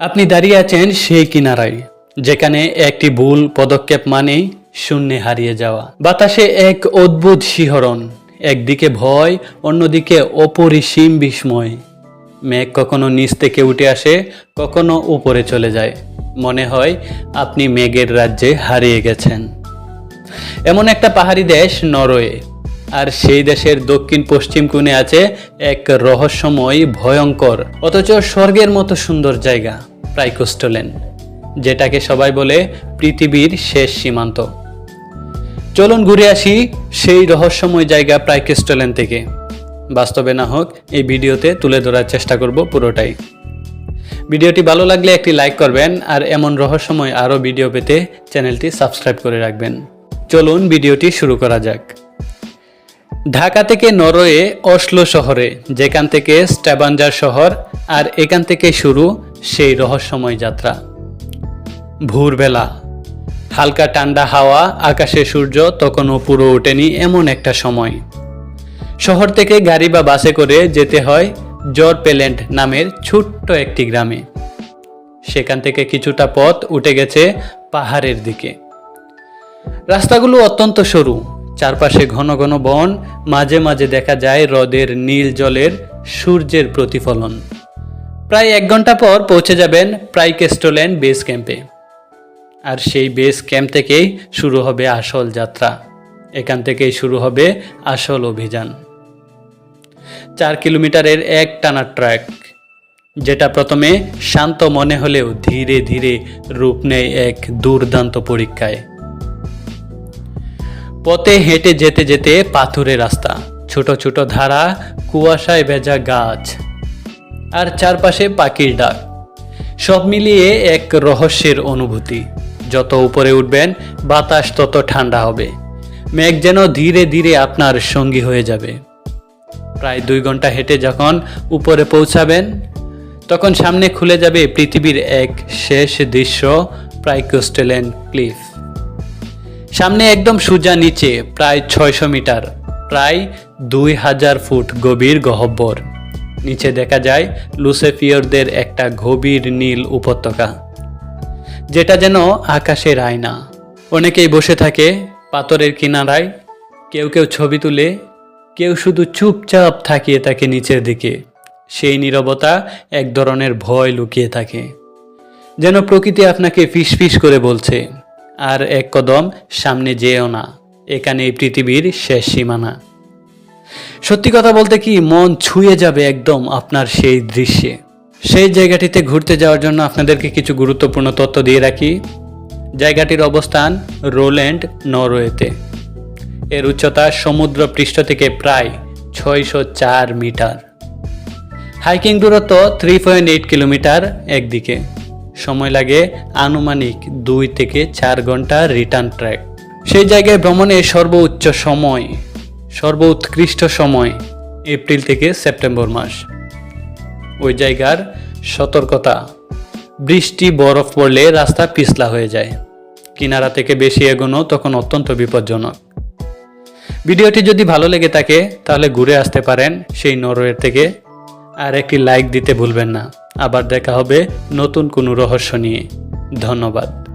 আপনি দাঁড়িয়ে আছেন সেই কিনারায়, যেখানে একটি ভুল পদক্ষেপ মানেই শূন্যে হারিয়ে যাওয়া। বাতাসে এক অদ্ভুত শিহরণ, একদিকে ভয়, অন্যদিকে অপরিসীম বিস্ময়। মেঘ কখনো নিচ থেকে উঠে আসে, কখনো উপরে চলে যায়। মনে হয় আপনি মেঘের রাজ্যে হারিয়ে গেছেন। এমন একটা পাহাড়ি দেশ নরওয়ে আর সেই দেশের দক্ষিণ পশ্চিম কোণে আছে এক রহস্যময়, ভয়ঙ্কর, অথচ স্বর্গের মতো সুন্দর জায়গা, প্রাইকোস্টোলেন, যেটাকে সবাই বলে পৃথিবীর শেষ সীমান্ত। চলুন ঘুরে আসি সেই রহস্যময় জায়গা প্রাইকোস্টোলেন থেকে। বাস্তবে না হোক, এই ভিডিওতে তুলে ধরার চেষ্টা করব পুরোটাই। ভিডিওটি ভালো লাগলে একটি লাইক করবেন, আর এমন রহস্যময় আরও ভিডিও পেতে চ্যানেলটি সাবস্ক্রাইব করে রাখবেন। চলুন ভিডিওটি শুরু করা যাক। ঢাকা থেকে নরওয়ে অসলো শহরে, যেখান থেকে স্ট্যাবাঞ্জার শহর আর এখান থেকে শুরু সেই রহস্যময় যাত্রা। ভোরবেলা, হালকা ঠান্ডা হাওয়া, আকাশে সূর্য, তখনও পুরো ওঠেনি এমন একটা সময়। শহর থেকে গাড়ি বা বাসে করে যেতে হয় জর পেলেন্ট নামের ছোট্ট একটি গ্রামে। সেখান থেকে কিছুটা পথ উঠে গেছে পাহাড়ের দিকে। রাস্তাগুলো অত্যন্ত সরু চারপাশে ঘন ঘন বন, মাঝে মাঝে দেখা যায় হ্রদের নীল জলের সূর্যের প্রতিফলন। প্রায় এক ঘণ্টা পর পৌঁছে যাবেন প্রাইকেস্টোল্যান্ড বেস ক্যাম্পে। আর সেই বেস ক্যাম্প থেকেই শুরু হবে আসল যাত্রা। এখান থেকেই শুরু হবে আসল অভিযান। চার কিলোমিটারের এক টানা ট্র্যাক, যেটা প্রথমে শান্ত মনে হলেও ধীরে ধীরে রূপ নেয় এক দুর্দান্ত পরীক্ষায়। পথে হেঁটে যেতে যেতে পাথুরে রাস্তা, ছোট ছোট ধারা, কুয়াশায় ভেজা গাছ আর চারপাশে পাখির ডাক। সব মিলিয়ে এক রহস্যের অনুভূতি। যত উপরে উঠবেন, বাতাস তত ঠান্ডা হবে। মেঘ যেন ধীরে ধীরে আপনার সঙ্গী হয়ে যাবে। প্রায় দুই ঘণ্টা হেঁটে যখন উপরে পৌঁছাবেন, তখন সামনে খুলে যাবে পৃথিবীর এক শেষ দৃশ্য প্রাইকোস্টেলেন ক্লিফ। সামনে একদম সোজা নিচে, প্রায় ছয়শো মিটার, প্রায় দুই হাজার ফুট গভীর গহ্বর নিচে দেখা যায় লুসেফিয়রদের একটা গভীর নীল উপত্যকা, যেটা যেন আকাশের আয়না। অনেকেই বসে থাকে পাথরের কিনারায়, কেউ কেউ ছবি তুলে, কেউ শুধু চুপচাপ থাকিয়ে থাকে নিচের দিকে। সেই নীরবতা এক ধরনের ভয় লুকিয়ে থাকে, যেন প্রকৃতি আপনাকে ফিসফিস করে বলছে। আর এক কদম সামনে যেও না, এখানে এই পৃথিবীর শেষ সীমানা। সত্যি কথা বলতে কি, মন ছুঁয়ে যাবে একদম আপনার সেই দৃশ্যে। সেই জায়গাটিতে ঘুরতে যাওয়ার জন্য আপনাদেরকে কিছু গুরুত্বপূর্ণ তথ্য দিয়ে রাখি। জায়গাটির অবস্থান রোল্যান্ড, নরওয়েতে। এর উচ্চতা সমুদ্র পৃষ্ঠ থেকে প্রায় ছয়শো চার মিটার। হাইকিং দূরত্ব থ্রি পয়েন্ট এইট কিলোমিটার একদিকে। সময় লাগে আনুমানিক দুই থেকে চার ঘণ্টা রিটার্ন ট্র্যাক সেই জায়গায় ভ্রমণের সর্বোচ্চ সময়, সর্বোৎকৃষ্ট সময় এপ্রিল থেকে সেপ্টেম্বর মাস। ওই জায়গার সতর্কতা, বৃষ্টি, বরফ পড়লে রাস্তা পিছলা হয়ে যায়। কিনারা থেকে বেশি এগোনো তখন অত্যন্ত বিপজ্জনক। ভিডিওটি যদি ভালো লেগে থাকে, তাহলে ঘুরে আসতে পারেন সেই নরওয়ের থেকে। আর একটি লাইক দিতে ভুলবেন না। আবার দেখা হবে নতুন কোনো রহস্য নিয়ে। ধন্যবাদ।